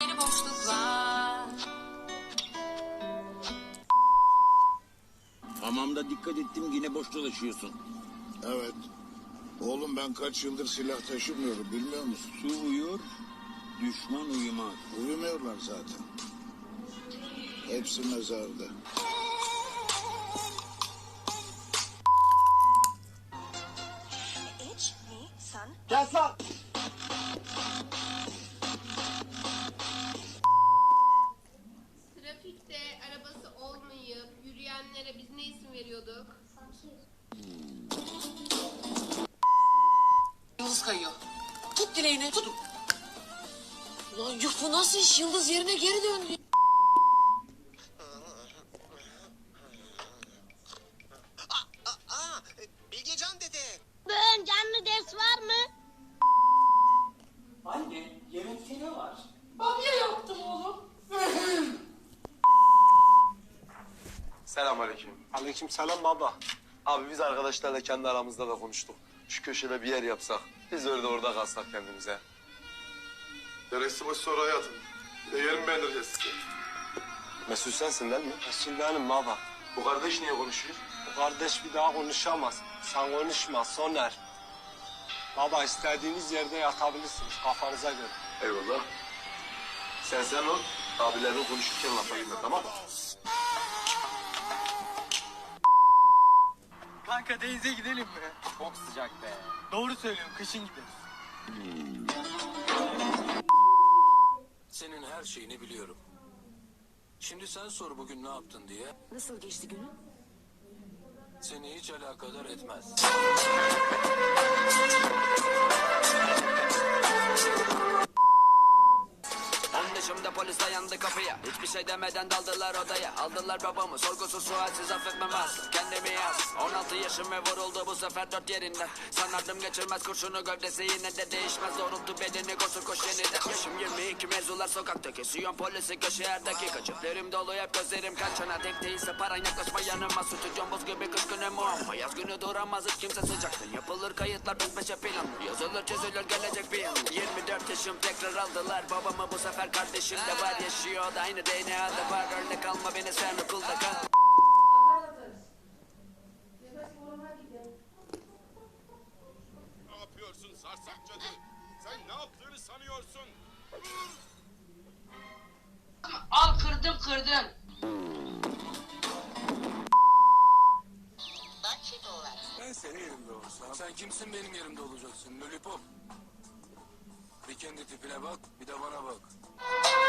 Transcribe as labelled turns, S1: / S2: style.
S1: Bir boşluk var.
S2: Hamamda dikkat ettim yine boş dolaşıyorsun.
S3: Evet. Oğlum ben kaç yıldır silah taşımıyorum bilmiyor musun?
S2: Su uyur, düşman uyumaz.
S3: Uyumuyorlar zaten. Hepsi mezarda.
S4: H, me,
S5: yürüyenlere biz ne isim veriyorduk?
S1: Yıldız kayıyor. Tut dileğini tut. Ulan yuh bu nasıl iş? Yıldız yerine geri döndü.
S6: Aa, Bilgecan dede.
S4: Bugün canlı ders var mı?
S7: Anne, yemekte ne var?
S8: Selamünaleyküm.
S9: Aleyküm selam baba.
S8: Abi biz arkadaşlarla kendi aramızda da konuştuk. Şu köşede bir yer yapsak. Biz öyle orada kalsak kendimize.
S10: Neresi boş soru hayatım. De yerim beğendireceğiz size.
S8: Mesut sensin değil mi?
S9: Resul benim baba.
S8: Bu kardeş niye konuşuyor?
S9: Bu kardeş bir daha konuşamaz. Sen konuşma Soner. Baba istediğiniz yerde yatabilirsiniz kafanıza göre.
S8: Eyvallah. Sen sen ol. Abilerin konuşurken lafa girme tamam mı?
S7: Kanka denize gidelim mi? Çok sıcak be. Doğru söylüyorum kışın gideriz.
S11: Senin her şeyini biliyorum. Şimdi sen sor bugün ne yaptın diye.
S1: Nasıl geçti günün?
S11: Seni hiç alakadar etmez.
S7: Polis dayandı kapıya. Hiçbir şey demeden daldılar odaya. Aldılar babamı sorgusuz sualsiz affetmem asla Kendimi yaz. 16 yaşım ve vuruldu bu sefer dört yerinde. Sanardım geçirmez kurşunu gövdesi yine de değişmez. Doğrultu bedeni koşur koş yeniden. Yaşım 22 mevzular sokakta kesiyorum polisi köşe her dakika Ceplerim dolu hep gözlerim kaçana Tek değilse paran yaklaşma yanıma. Suçucum buz gibi kışkın muamma. Yaz günü duramaz hiç kimse sıcaktın Yapılır kayıtlar peş peşe planlı Yazılır çözülür gelecek bir yanı 24 yaşım tekrar aldılar Babamı bu sefer kardeşim de var Yaşıyor da aynı DNA'da var Örnek alma beni sen okulda kal
S10: Ne yapıyorsun sarsak cadı? Sen ne yaptığını sanıyorsun?
S1: Al kırdım kırdım.
S11: Ben senin yerimde olsam. Sen kimsin benim yerimde olacaksın lollipop? kendi tipine bak bir de bana bak.